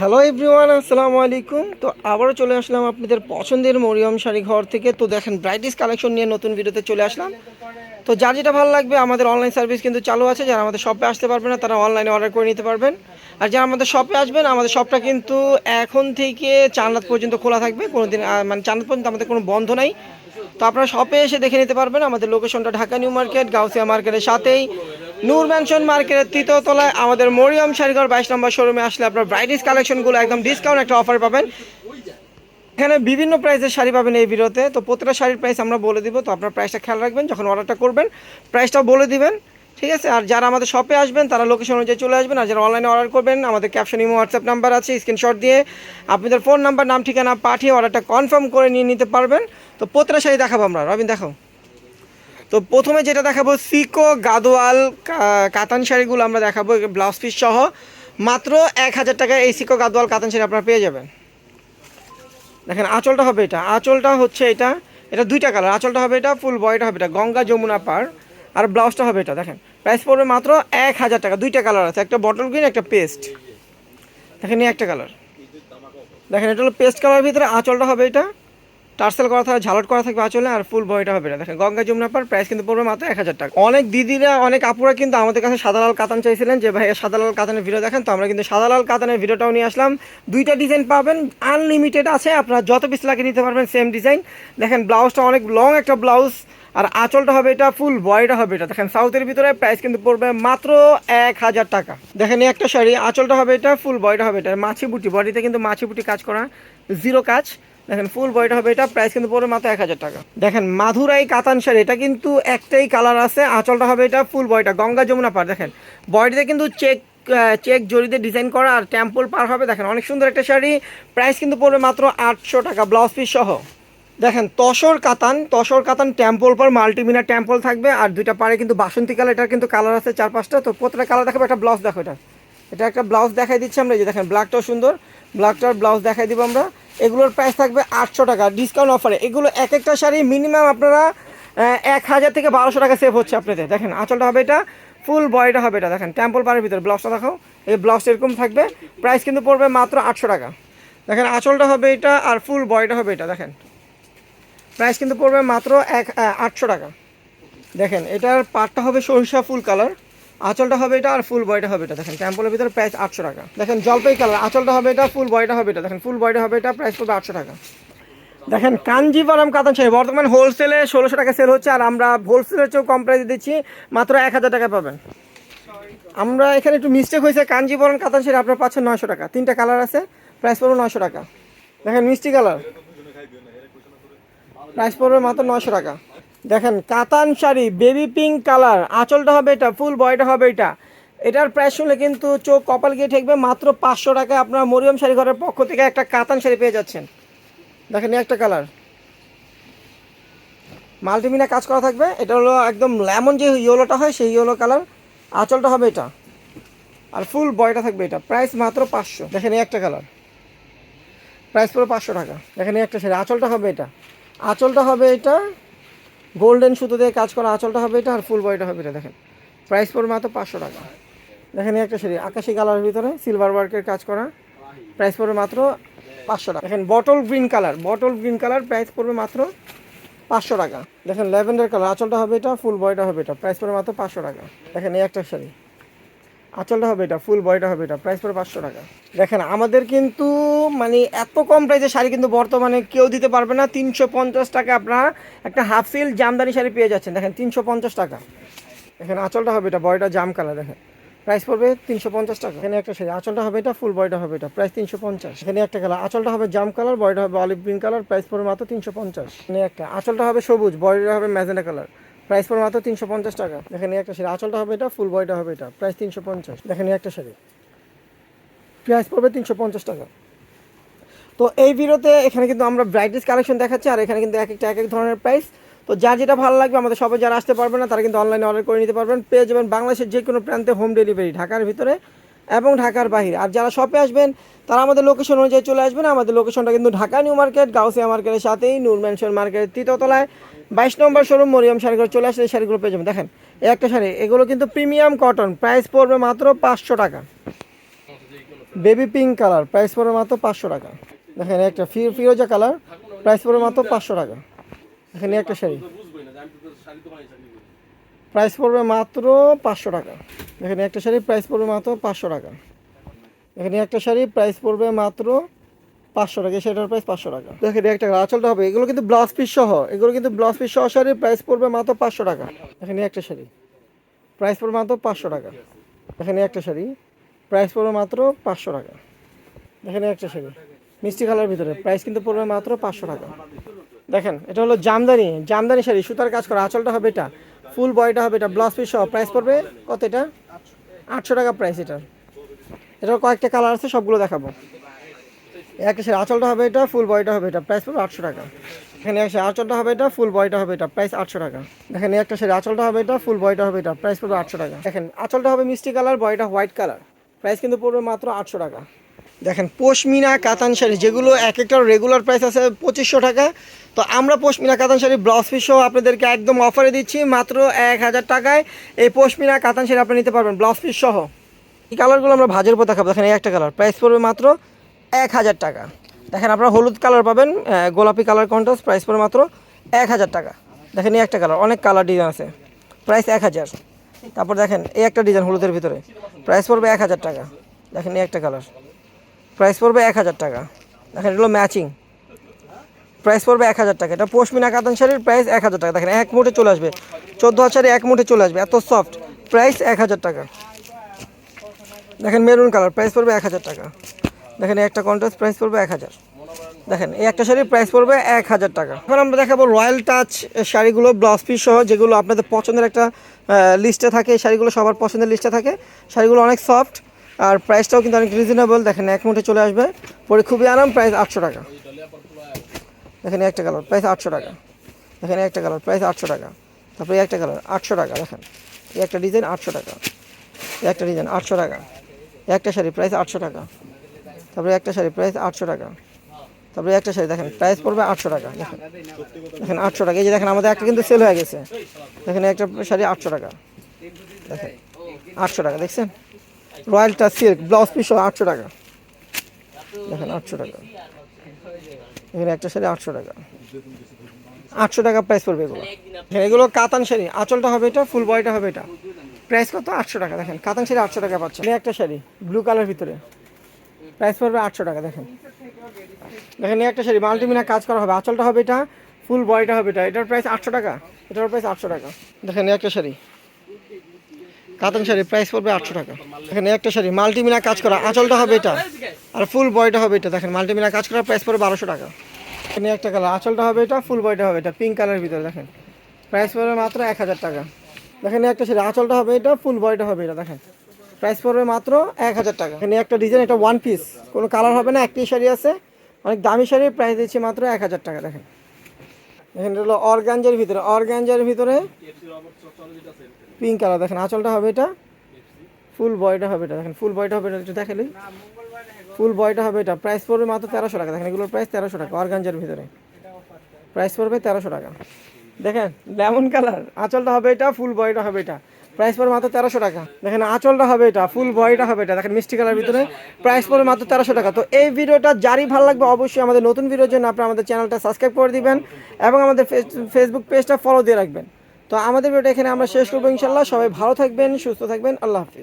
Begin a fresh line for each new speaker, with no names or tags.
Hello everyone আসসালামু আলাইকুম। তো আবারও চলে আসলাম আপনাদের পছন্দের মরিয়ম শাড়ি ঘর থেকে। তো দেখেন ব্রাইটিস কালেকশন নিয়ে নতুন ভিডিওতে চলে আসলাম। তো যার যেটা ভালো লাগবে, আমাদের অনলাইন সার্ভিস কিন্তু চালু আছে। যারা আমাদের শপে আসতে পারবে না, তারা অনলাইনে অর্ডার করে নিতে পারবেন। আর যারা আমাদের শপে আসবেন, আমাদের শপটা কিন্তু এখন থেকে চান্নাত পর্যন্ত খোলা থাকবে। কোনো দিন মানে চান্নাত পর্যন্ত আমাদের কোনো বন্ধ নাই। তো আপনারা শপে এসে দেখে নিতে পারবেন। আমাদের লোকেশনটা ঢাকা নিউ মার্কেট, গাউসিয়া মার্কেটের সাথেই। নূর ম্যানশন মার্কেটের তৃতীয় তলায় আমাদের মরিয়ম শাড়িঘর বাইশ নম্বর শোরুমে আসলে আপনার ব্রাইটিস কালেকশনগুলো একদম ডিসকাউন্ট একটা অফার পাবেন। এখানে বিভিন্ন প্রাইসের শাড়ি পাবেন এই ভিডিওতে। তো প্রতিটা শাড়ির প্রাইস আমরা বলে দিব। তো আপনার প্রাইসটা খেয়াল রাখবেন, যখন অর্ডারটা করবেন প্রাইসটাও বলে দিবেন, ঠিক আছে? আর যারা আমাদের শপে আসবেন, তারা লোকেশন অনুযায়ী চলে আসবেন। আর যারা অনলাইনে অর্ডার করবেন, আমাদের ক্যাপশন ইমো হোয়াটসঅ্যাপ নাম্বার আছে স্ক্রিনশট দিয়ে আপনাদের ফোন নাম্বার নাম, ঠিকানা পাঠিয়ে অর্ডারটা কনফার্ম করে নিয়ে নিতে পারবেন। তো প্রতিটা শাড়ি দেখাবো আমরা। রবিন দেখো তো প্রথমে যেটা দেখাবো, সিকো গাদোয়াল কাতান শাড়িগুলো আমরা দেখাবো ব্লাউজ পিস সহ। মাত্র এক হাজার টাকায় এই সিকো গাদোয়াল কাতান শাড়ি আপনারা পেয়ে যাবেন। দেখেন, আঁচলটা হবে এটা। আঁচলটা হচ্ছে এটা এটা দুইটা কালার। আঁচলটা হবে এটা ফুল বয়টা হবে এটা, গঙ্গা যমুনা পার। আর ব্লাউজটা হবে এটা, দেখেন। প্রাইস পড়বে মাত্র এক হাজার টাকা। দুইটা কালার আছে, একটা বটল গ্রিন একটা পেস্ট দেখেন, এই একটা কালার। দেখেন, এটা হলো পেস্ট কালার ভিতরে আঁচলটা হবে এটা। টার্সেল করা থাকবে, ঝালট করা থাকবে আঁচলে আর ফুল বয়টা হবে না। দেখেন, গঙ্গা যমুনা পার প্রাইস কিন্তু পড়বে মাত্র এক হাজার টাকা। অনেক দিদিরা, অনেক আপুরা কিন্তু আমাদের কাছে সাদা লাল কাতান চাইছিলেন যে ভাই সাদা লাল কাতানের ভিডিও দেখেন। তো আমরা কিন্তু সাদা লাল কাতানের ভিডিওটাও নিয়ে আসলাম। দুইটা ডিজাইন পাবেন আনলিমিটেড আছে। আপনারা যত পিস লাগে নিতে পারবেন সেম ডিজাইন দেখেন ব্লাউজটা অনেক লং একটা ব্লাউজ আর আঁচলটা হবে এটা ফুল বয়টা হবে এটা। দেখেন সাউথের ভিতরে প্রাইস কিন্তু পড়বে মাত্র এক হাজার টাকা। দেখেন একটা শাড়ি, আঁচলটা হবে এটা ফুল বয়টা হবে এটা। মাছি বুটি বডিতে কিন্তু মাছি বুটি কাজ করা জিরো কাজ। দেখেন ফুল বয়টা হবে এটা প্রাইস কিন্তু পড়বে মাত্র এক হাজার টাকা। দেখেন, মাধুরাই কাতান শাড়ি, এটা কিন্তু একটাই কালার আছে, আঁচলটা হবে এটা ফুল বয়টা গঙ্গা যমুনা পার। দেখেন বডিতে কিন্তু চেক চেক জড়িতে ডিজাইন করা আর টেম্পল পার হবে। দেখেন, অনেক সুন্দর একটা শাড়ি প্রাইস কিন্তু পড়বে মাত্র আটশো টাকা ব্লাউজ পিস সহ। দেখেন, তসর কাতান তসর কাতান টেম্পল পর মাল্টিমিনার টেম্পল থাকবে, আর দুইটা পারে কিন্তু বাসন্তী কালার, এটার কিন্তু কালার আছে চার পাঁচটা, তো প্রতিটা কালার দেখাবো, একটা ব্লাউজ দেখো এটা। এটা একটা ব্লাউজ দেখাই দিচ্ছি আমরা, এই যে দেখেন, ব্ল্যাকটাও সুন্দর, ব্ল্যাকটার ব্লাউজ দেখাই দিব আমরা। এগুলোর প্রাইস থাকবে আটশো টাকা ডিসকাউন্ট অফারে এগুলো এক একটা শাড়ি মিনিমাম আপনারা এক হাজার থেকে বারোশো টাকা সেভ হচ্ছে আপনাদের। দেখেন, আঁচলটা হবে এটা ফুল বয়টা হবে এটা, দেখেন টেম্পল পাড়ের ভিতরে, ব্লাউজটা দেখাও। এই ব্লাউজটা এরকম থাকবে প্রাইস কিন্তু পড়বে মাত্র আটশো টাকা। দেখেন, আঁচলটা হবে এটা আর ফুল বয়টা হবে এটা, দেখেন। প্রাইস কিন্তু পড়বে মাত্র এক আটশো টাকা। দেখেন, এটার পাটটা হবে সরিষা ফুল কালার আঁচলটা হবে এটা আর ফুল বয়টা হবে এটা, দেখেন ক্যাম্পলের ভিতরে প্রাইস আটশো টাকা। দেখেন, জলপাই কালার আঁচলটা হবে এটা ফুল বয়টা হবে এটা, দেখেন ফুল বয়টা হবে এটা প্রাইস পড়বে আটশো টাকা। দেখেন কাঞ্জিভারাম কাতান শাড়ি বর্তমান হোলসেলে ষোলোশো টাকা সেল হচ্ছে, আর আমরা হোলসেলের চেয়েও কম প্রাইসে দিচ্ছি, মাত্র এক হাজার টাকা পাবেন। আমরা এখানে একটু মিস্টেক হয়েছে, কাঞ্জিবরম কাতান শাড়ি আপনার পাচ্ছেন নয়শো টাকা। তিনটা কালার আছে প্রাইস পড়বে নয়শো টাকা। দেখেন, মিষ্টি কালার প্রাইস পড়বে মাত্র নয়শো টাকা। দেখেন, কাতান শাড়ি বেবি পিঙ্ক কালার আঁচলটা হবে এটা ফুল বয়টা হবে এটা। এটার প্রাইস শুনলে কিন্তু চোখ কপাল গিয়ে ঠেকবে, মাত্র পাঁচশো টাকায় আপনার মরিয়ম শাড়ি ঘরের পক্ষ থেকে একটা কাতান শাড়ি পেয়ে যাচ্ছেন। দেখেন একটা কালার মাল্টিমিনা কাজ করা থাকবে, এটা হলো একদম লেমন যে ইয়েলোটা হয়, সেই ইয়েলো কালার আঁচলটা হবে এটা। আর ফুল বয়টা থাকবে এটা। প্রাইস মাত্র পাঁচশো। দেখেন একটা কালার প্রাইস পুরো পাঁচশো টাকা। দেখেন একটা শাড়ি। আঁচলটা হবে এটা। আঁচলটা হবে এটা গোল্ডেন সুতো দিয়ে কাজ করা আঁচলটা হবে এটা আর ফুল বয়টা হবে এটা, দেখেন। প্রাইস পড়বে মাত্র পাঁচশো টাকা। দেখেন একটা শাড়ি, আকাশি কালারের ভিতরে সিলভার ওয়ার্কের কাজ করা। প্রাইস পড়বে মাত্র পাঁচশো টাকা। দেখেন bottle green colour bottle green colour price পড়বে মাত্র পাঁচশো টাকা। দেখেন ল্যাভেন্ডার কালার আঁচলটা হবে এটা ফুল বয়টা হবে এটা প্রাইস পড়বে মাত্র পাঁচশো টাকা। দেখেন, এই একটা শাড়ি। আঁচলটা হবে এটা ফুল বয়টা হবে এটা প্রাইস পড়ে পাঁচশো টাকা। দেখেন, আমাদের কিন্তু মানে এত কম প্রাইসে শাড়ি কিন্তু বর্তমানে কেউ দিতে পারবে না। তিনশো পঞ্চাশ টাকা আপনারা একটা হাফ সিল জামদানি শাড়ি পেয়ে যাচ্ছেন। দেখেন, তিনশো পঞ্চাশ টাকা। এখানে আঁচলটা হবে এটা বয়টা জাম কালার দেখেন। প্রাইস পড়বে তিনশো পঞ্চাশ টাকা। এখানে একটা শাড়ি, আঁচলটা হবে এটা ফুল বয়টা হবে এটা প্রাইস তিনশো পঞ্চাশ। এখানে একটা কালার আঁচলটা হবে জাম কালার বয়টা হবে অলিভ গ্রিন কালার প্রাইস পড়বে মাত্র তিনশো পঞ্চাশ। এখানে একটা, আঁচলটা হবে সবুজ বয়টা হবে ম্যাজেন্ডা কালার প্রাইস পড়বে মাত্র তিনশো পঞ্চাশ টাকা। দেখেন একটা শাড়ি। আঁচলটা হবে এটা ফুল বয়টা হবে এটা। প্রাইস তিনশো পঞ্চাশ। দেখেন একটা শাড়ি। প্রাইস পড়বে তিনশো পঞ্চাশ টাকা। তো এই ভিডিওতে এখানে কিন্তু আমরা ব্রাইটেস কালেকশন দেখাচ্ছি, আর এখানে কিন্তু এক একটা, এক এক ধরনের প্রাইস তো যার যেটা ভালো লাগবে, আমাদের সবাই যারা আসতে পারবে না, তারা কিন্তু অনলাইনে অর্ডার করে নিতে পারবেন। পেয়ে যাবেন বাংলাদেশের যে কোনো প্রান্তে হোম ডেলিভারি ঢাকার ভিতরে। এবং ঢাকার বাইরে আর যারা শপে আসবেন, তারা আমাদের লোকেশন অনুযায়ী চলে আসবেন। আমাদের লোকেশনটা কিন্তু ঢাকা নিউ মার্কেট, গাউসিয়া মার্কেটের সাথেই, নূর ম্যানশন মার্কেটের তৃতীয়তলায়। বাইশ নম্বর শোরুম মরিয়ম শাড়িঘর চলে আসলে শাড়িগুলো পেয়ে যাবেন। দেখেন, এই একটা শাড়ি, এগুলো কিন্তু প্রিমিয়াম কটন প্রাইস পড়বে মাত্র পাঁচশো টাকা। বেবি পিঙ্ক কালার প্রাইস পড়বে মাত্র পাঁচশো টাকা। দেখেন একটা ফি- ফিরোজা কালার প্রাইস পড়বে মাত্র পাঁচশো টাকা। এখানে একটা শাড়ি। প্রাইস পড়বে মাত্র পাঁচশো টাকা। এখানে একটা শাড়ি প্রাইস পড়বে মাত্র পাঁচশো টাকা। এখানে একটা শাড়ি প্রাইস পড়বে মাত্র পাঁচশো টাকা সেটার প্রাইস পাঁচশো টাকা। দেখেন একটা আঁচলটা হবে, এগুলো কিন্তু ব্লাউজ পিস সহ, এগুলো কিন্তু ব্লাউজ পিস সহ শাড়ির প্রাইস পড়বে মাত্র পাঁচশো টাকা। এখানে একটা শাড়ি প্রাইস পড়বে মাত্র পাঁচশো টাকা। এখানে একটা শাড়ি প্রাইস পড়বে মাত্র পাঁচশো টাকা। এখানে একটা শাড়ি, মিষ্টি কালার ভিতরে প্রাইস কিন্তু পড়বে মাত্র পাঁচশো টাকা। দেখেন, এটা হলো জামদানি জামদানি শাড়ি, সুতার কাজ করা, আঁচলটা হবে এটা। ফুল বয়টা হবে এটা ব্লাউজ পিস সহ প্রাইস পড়বে কত এটা? আটশো টাকা প্রাইস এটার এটার কয়েকটা কালার আছে, সবগুলো দেখাবো। একটা শাড়ি আঁচলটা হবে এটা, ফুল বয়টা হবে এটা প্রাইস পড়বে আটশো টাকা। এখানে একটা শাড়ি আঁচলটা হবে এটা, ফুল বয়টা হবে এটা প্রাইস আটশো টাকা। এই একটা শাড়ি আঁচলটা হবে এটা, ফুল বয়টা হবে এটা প্রাইস পড়বে আটশো টাকা। দেখেন, আঁচলটা হবে মিষ্টি কালার বয়টা হোয়াইট কালার প্রাইস কিন্তু পড়বে মাত্র আটশো টাকা। দেখেন, পশমিনা কাতান শাড়ি যেগুলো এক একটার রেগুলার প্রাইস আছে পঁচিশশো টাকা। তো আমরা পশমিনা কাতান শাড়ি ব্লাউজ পিস সহ আপনাদেরকে একদম অফারে দিচ্ছি, মাত্র এক হাজার টাকায়। এই পশমিনা কাতান শাড়ি আপনি নিতে পারবেন ব্লাউজ পিস সহ। এই কালারগুলো আমরা ভাজের উপর দেখাবো। দেখেন, এই একটা কালার প্রাইস পড়বে মাত্র এক হাজার টাকা। দেখেন, আপনারা হলুদ কালার পাবেন গোলাপি কালার কন্ট্রাস্ট প্রাইস পড়বে মাত্র এক হাজার টাকা। দেখেন, এই একটা কালার অনেক কালার ডিজাইন আছে। প্রাইস এক হাজার। তারপর দেখেন, এই একটা ডিজাইন হলুদের ভিতরে প্রাইস পড়বে এক হাজার টাকা। দেখেন, এই একটা কালার প্রাইস পড়বে এক হাজার টাকা। দেখেন, এগুলো ম্যাচিং প্রাইস পড়বে এক হাজার টাকা। এটা পশমিনা কাতান শাড়ির প্রাইস এক হাজার টাকা। দেখেন, এক মুঠে চলে আসবে। চোদ্দ হাজার এক মুঠে চলে আসবে। এত সফট প্রাইস এক হাজার টাকা। দেখেন মেরুন কালার প্রাইস পড়বে এক হাজার টাকা। দেখেন একটা কন্ট্রাস্ট প্রাইস পড়বে এক হাজার। দেখেন, এই একটা শাড়ির প্রাইস পড়বে এক হাজার টাকা। এখন আমরা দেখাবো রয়্যাল টাচ শাড়িগুলো ব্লাউজ পিস সহ, যেগুলো আপনাদের পছন্দের একটা লিস্টে থাকে। শাড়িগুলো সবার পছন্দের লিস্টে থাকে। শাড়িগুলো অনেক সফট আর প্রাইসটাও কিন্তু অনেক রিজনেবল দেখেন এক মুঠে চলে আসবে পরে খুবই আরাম প্রাইস আটশো টাকা দেখেন একটা কালার প্রাইস আটশো টাকা এখানে একটা কালার প্রাইস আটশো টাকা তারপরে একটা কালার আটশো টাকা দেখেন এই একটা ডিজাইন আটশো টাকা একটা ডিজাইন আটশো টাকা একটা শাড়ি প্রাইস আটশো টাকা তারপরে একটা শাড়ি প্রাইস আটশো টাকা তারপরে একটা শাড়ি দেখেন প্রাইস পড়বে আটশো টাকা দেখেন দেখেন আটশো টাকা এই যে দেখেন আমাদের একটা কিন্তু সেল হয়ে গেছে দেখেন একটা শাড়ি আটশো টাকা দেখেন আটশো টাকা দেখছেন রয়্যালটা সিল্ক, ব্লাউজ পিস আটশো টাকা। দেখেন আটশো টাকা। এখানে একটা শাড়ি আটশো টাকা। আটশো টাকা প্রাইস পড়বে এগুলো। এগুলো কাতান শাড়ি। আঁচলটা হবে এটা ফুল বয়টা হবে এটা। প্রাইস কত? আটশো টাকা। দেখেন, কাতান শাড়ি আটশো টাকা পাচ্ছে। এই একটা শাড়ি ব্লু কালার ভিতরে। প্রাইস পড়বে আটশো টাকা, দেখেন। দেখেন একটা শাড়ি মাল্টিমিনা কাজ করা হবে। আঁচলটা হবে এটা ফুল বয়টা হবে এটা। এটার প্রাইস আটশো টাকা। এটার প্রাইস আটশো টাকা। দেখেন একটা শাড়ি। কাতান শাড়ি প্রাইস পড়বে আটশো টাকা। এখানে একটা শাড়ি মাল্টিমিনা কাজ করা, আঁচলটা হবে এটা। আর ফুল বয়টা হবে এটা, দেখেন মাল্টিমিনা কাজ করা প্রাইস পড়বে বারোশো টাকা। এখানে একটা কালার আঁচলটা হবে এটা ফুল বয়টা হবে এটা পিঙ্ক কালারের ভিতরে, দেখেন। প্রাইস পড়বে মাত্র এক হাজার টাকা। দেখেন, একটা শাড়ি, আঁচলটা হবে এটা ফুল বয়টা হবে এটা, দেখেন। প্রাইস পড়বে মাত্র এক হাজার টাকা। এখানে একটা ডিজাইন এটা ওয়ান পিস কোনো কালার হবে না, একটি শাড়ি আছে। অনেক দামি শাড়ির প্রাইস দিচ্ছি মাত্র এক হাজার টাকা, দেখেন। এখানে হলো অর্গানজার ভিতরে অর্গানজার ভিতরে পিঙ্ক কালার দেখেন আঁচলটা হবে এটা। ফুল বয়টা হবে এটা, দেখেন ফুল বয়টা হবে এটা, একটু দেখালি ফুল বয়টা হবে এটা প্রাইস পড়বে মাত্র তেরোশো টাকা, দেখেন এগুলোর প্রাইস তেরোশো টাকা, অর্গানজার ভিতরে। প্রাইস পড়বে তেরোশো টাকা। দেখেন লেমন কালার আঁচলটা হবে এটা ফুল বয়টা হবে এটা। প্রাইস পড়বে মাত্র তেরোশো টাকা। দেখেন আঁচলটা হবে এটা ফুল বয়টা হবে এটা। দেখেন মিষ্টি কালার ভিতরে প্রাইস পড়বে মাত্র তেরোশো টাকা। তো এই ভিডিওটা জারি ভালো লাগবে অবশ্যই আমাদের নতুন ভিডিওর জন্য আপনারা আমাদের চ্যানেলটা সাবস্ক্রাইব করে দিবেন এবং আমাদের ফেসবুক পেজটা ফলো দিয়ে রাখবেন। তো আমাদের ভিডিওটা এখানে আমরা শেষ করব ইনশাল্লাহ সবাই ভালো থাকবেন, সুস্থ থাকবেন। আল্লাহ হাফিজ।